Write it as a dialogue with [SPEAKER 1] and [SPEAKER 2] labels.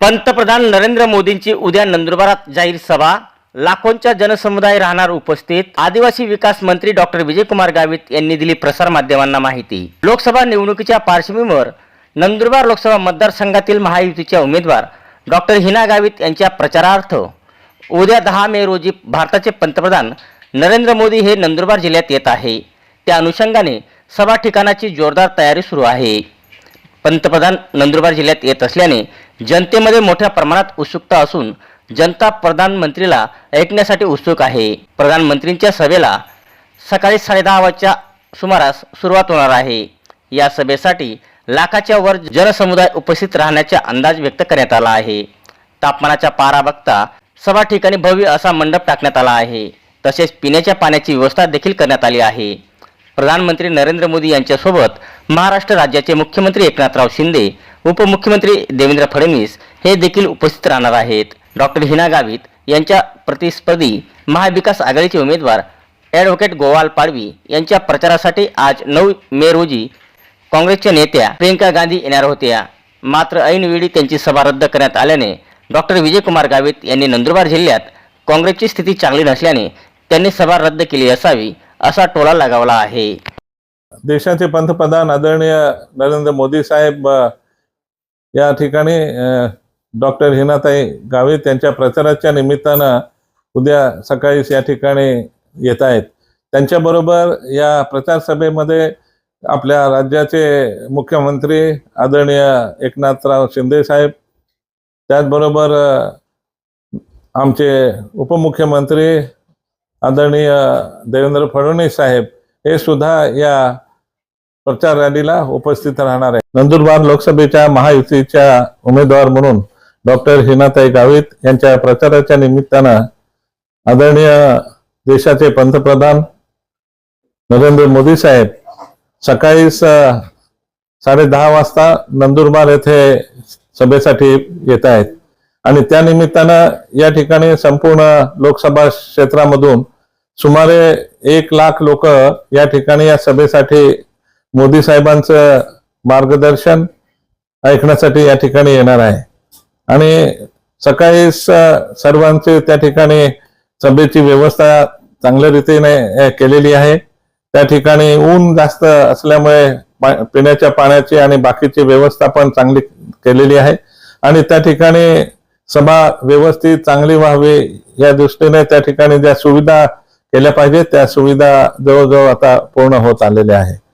[SPEAKER 1] पंतप्रधान नरेंद्र मोदींची उद्या नंदुरबारात जाहीर सभा. लाखोंच्या जनसमुदाय राहणार उपस्थित. आदिवासी विकास मंत्री डॉक्टर विजयकुमार गावित यांनी दिली प्रसार माध्यमांना माहिती. लोकसभा निवडणुकीच्या पार्श्वभूमीवर नंदुरबार लोकसभा मतदारसंघातील महायुतीच्या उमेदवार डॉक्टर हिना गावित यांच्या प्रचारार्थ. उद्या दहा मे रोजी भारताचे पंतप्रधान नरेंद्र मोदी हे नंदुरबार जिल्ह्यात येत आहे. त्या अनुषंगाने सभा ठिकाणाची जोरदार तयारी सुरू आहे. पंतप्रधान नंदुरबार जिल्ह्यात येत असल्याने जनतेमध्ये मोठ्या प्रमाणात उत्सुकता असून जनता प्रधानमंत्रीला ऐकण्यासाठी उत्सुक आहे. प्रधानमंत्रींच्या सभेला सकाळी साडेदहा वाजच्या सुमारास सुरुवात होणार आहे. या सभेसाठी लाखाच्या वर जनसमुदाय उपस्थित राहण्याचा अंदाज व्यक्त करण्यात आला आहे. तापमानाचा पारा बघता सभा ठिकाणी भव्य असा मंडप टाकण्यात आला आहे. तसेच पिण्याच्या पाण्याची व्यवस्था देखील करण्यात आली आहे. प्रधानमंत्री नरेंद्र मोदी यांच्यासोबत महाराष्ट्र राज्याचे मुख्यमंत्री एकनाथराव शिंदे उपमुख्यमंत्री देवेंद्र फडणवीस हे देखील उपस्थित राहणार आहेत. डॉक्टर हिना गावित यांच्या प्रतिस्पर्धी महाविकास आघाडीचे उमेदवार ॲडव्होकेट गोवाल पाडवी यांच्या प्रचारासाठी आज नऊ मे रोजी काँग्रेसच्या नेत्या प्रियंका गांधी येणार होत्या. मात्र ऐनवेळी त्यांची सभा रद्द करण्यात आल्याने डॉक्टर विजयकुमार गावित यांनी नंदुरबार जिल्ह्यात काँग्रेसची स्थिती चांगली नसल्याने त्यांनी सभा रद्द केली असावी असा टोला लगावला आहे.
[SPEAKER 2] देशाचे पंतप्रधान आदरणीय नरेंद्र मोदी साहेब या ठिकाणी डॉक्टर हिनाताई गावित यांच्या प्रचाराच्या निमित्तानं उद्या सकाळीच या ठिकाणी येत आहेत. त्यांच्याबरोबर या प्रचार सभेमध्ये आपल्या राज्याचे मुख्यमंत्री आदरणीय एकनाथराव शिंदे साहेब त्याचबरोबर आमचे उपमुख्यमंत्री आदरणीय देवेंद्र फडणवीस साहेब हे सुद्धा या प्रचार रॅलीला उपस्थित राहणार आहे. नंदुरबार लोकसभेच्या महायुतीच्या उमेदवार म्हणून डॉक्टर हिनाताई गावित यांच्या प्रचाराच्या निमित्तानं आदरणीय देशाचे पंतप्रधान नरेंद्र मोदी साहेब सकाळी साडे दहा वाजता नंदुरबार येथे सभेसाठी येत आहेत. आणि त्या निमित्तानं या ठिकाणी संपूर्ण लोकसभा क्षेत्रामधून सुमारे एक लाख लोक या ठिकाणी या सभेसाठी मोदी साहेबांचं मार्गदर्शन ऐकण्यासाठी या ठिकाणी येणार आहे. आणि सकाळी स- त्या ठिकाणी सभेची व्यवस्था चांगल्या रीतीने केलेली आहे. त्या ठिकाणी ऊन जास्त असल्यामुळे पा- पिण्याच्या पाण्याची आणि बाकीची व्यवस्था पण चांगली केलेली आहे. आणि त्या ठिकाणी सभा व्यवस्थित चांगली व्हावी या दृष्टीने त्या ठिकाणी ज्या सुविधा केल्या पाहिजेत त्या सुविधा जवळजवळ आता पूर्ण होत आलेल्या आहे